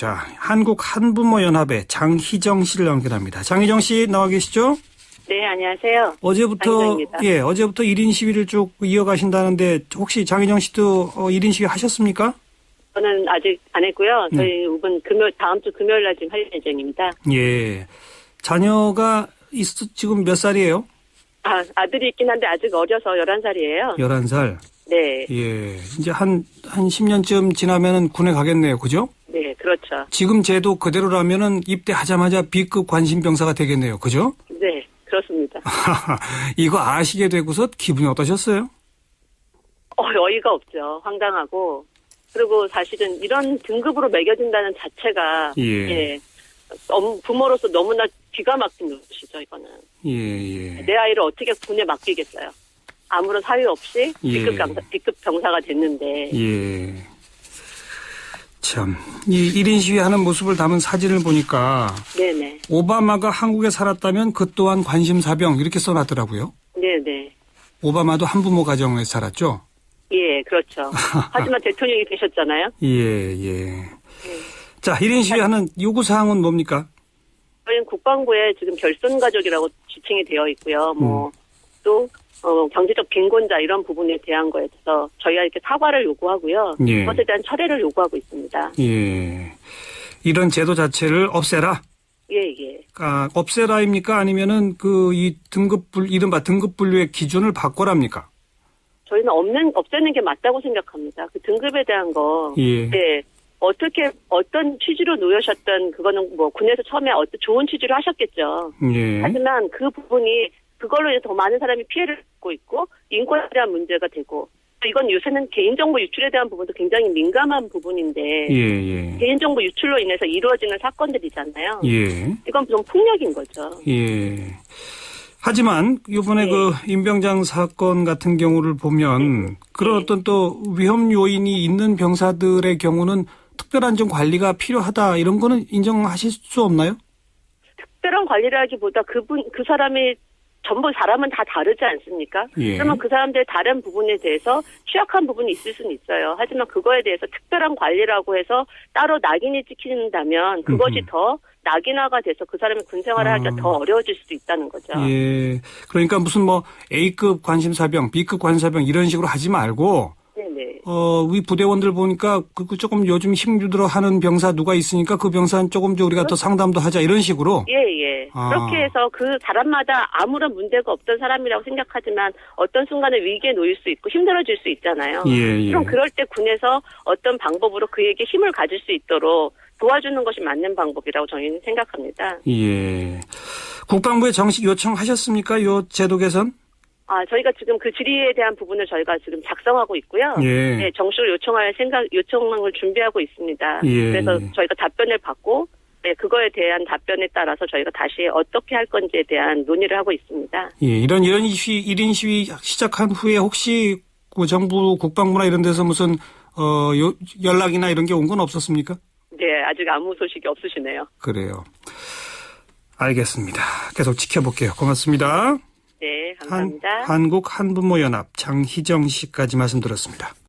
자, 한국 한부모 연합의 장희정 씨를 연결합니다. 장희정 씨 나와 계시죠? 네, 안녕하세요. 어제부터 장희정입니다. 예, 어제부터 1인 시위를 쭉 이어가신다는데 혹시 장희정 씨도 어, 1인 시위 하셨습니까? 저는 아직 안 했고요. 네. 저희 이번 금요 다음 주 금요일 날 지금 할 예정입니다. 예. 자녀가 있, 지금 몇 살이에요? 아, 아들이 있긴 한데 아직 어려서 11살이에요. 11살. 네, 예. 이제 한, 한 10년쯤 지나면은 군에 가겠네요. 그죠? 네, 그렇죠. 지금 제도 그대로라면은 입대하자마자 B급 관심병사가 되겠네요. 그죠? 네, 그렇습니다. 이거 아시게 되고서 기분이 어떠셨어요? 어, 어이가 없죠. 황당하고. 그리고 사실은 이런 등급으로 매겨진다는 자체가 예. 엄- 부모로서 너무나 기가 막힌 것이죠, 이거는. 예, 예. 내 아이를 어떻게 군에 맡기겠어요? 아무런 사유 없이 예. B급, 병사, B급 병사가 됐는데. 예. 참, 이 1인 시위하는 모습을 담은 사진을 보니까 네네. 오바마가 한국에 살았다면 그 또한 관심사병 이렇게 써놨더라고요. 네네. 오바마도 한부모 가정에 살았죠? 예, 그렇죠. 하지만 대통령이 되셨잖아요. 예, 예. 자, 1인 시위하는 요구사항은 뭡니까? 저희는 국방부에 지금 결손 가족이라고 지칭이 되어 있고요. 뭐, 음. 또, 어, 경제적 빈곤자 이런 부분에 대한 거에 대해서 저희가 이렇게 사과를 요구하고요. 예. 그것에 대한 철회를 요구하고 있습니다. 예. 이런 제도 자체를 없애라. 예, 예. 아, 없애라입니까? 아니면은 그 이 등급 분 이른바 등급 분류의 기준을 바꿔랍니까? 저희는 없는, 없애는 게 맞다고 생각합니다. 그 등급에 대한 거. 예. 네. 어떻게, 어떤 취지로 놓으셨던, 그거는 뭐, 군에서 처음에 어떤 좋은 취지로 하셨겠죠. 예. 하지만 그 부분이 그걸로 인해 더 많은 사람이 피해를 받고 있고 인권에 대한 문제가 되고 이건 요새는 개인정보 유출에 대한 부분도 굉장히 민감한 부분인데 예, 예. 개인정보 유출로 인해서 이루어지는 사건들이잖아요. 예. 이건 좀 폭력인 거죠. 예. 하지만 이번에 네. 그 임병장 사건 같은 경우를 보면 그런 네. 어떤 또 위험 요인이 있는 병사들의 경우는 특별한 좀 관리가 필요하다 이런 거는 인정하실 수 없나요? 특별한 관리라기보다 그분 그 사람이 전부 사람은 다 다르지 않습니까? 예. 그러면 그 사람들의 다른 부분에 대해서 취약한 부분이 있을 수는 있어요. 하지만 그거에 대해서 특별한 관리라고 해서 따로 낙인이 찍힌다면 그것이 음흠. 더 낙인화가 돼서 그 사람이 군 생활을 할때 아. 더 어려워질 수도 있다는 거죠. 예. 그러니까 무슨 뭐 A급 관심사병, B급 관심사병 이런 식으로 하지 말고. 어, 우리 부대원들 보니까 그, 그 조금 요즘 힘들어 하는 병사 누가 있으니까 그 병사는 조금 더 우리가 더 상담도 하자 이런 식으로. 예, 예. 아. 그렇게 해서 그 사람마다 아무런 문제가 없던 사람이라고 생각하지만 어떤 순간에 위기에 놓일 수 있고 힘들어질 수 있잖아요. 예, 예. 그럼 그럴 때 군에서 어떤 방법으로 그에게 힘을 가질 수 있도록 도와주는 것이 맞는 방법이라고 저희는 생각합니다. 예. 국방부에 정식 요청하셨습니까? 요 제도 개선? 아, 저희가 지금 그 질의에 대한 부분을 저희가 지금 작성하고 있고요. 예. 네, 정식으로 요청할 생각, 요청을 준비하고 있습니다. 예. 그래서 저희가 답변을 받고, 네, 그거에 대한 답변에 따라서 저희가 다시 어떻게 할 건지에 대한 논의를 하고 있습니다. 예, 이런 이런 시위, 1인 시위 시작한 후에 혹시 그 정부 국방부나 이런 데서 무슨 어 요- 연락이나 이런 게 온 건 없었습니까? 네, 아직 아무 소식이 없으시네요. 그래요. 알겠습니다. 계속 지켜볼게요. 고맙습니다. 네, 한, 감사합니다. 한국 한부모 연합 장희정 씨까지 말씀 들었습니다.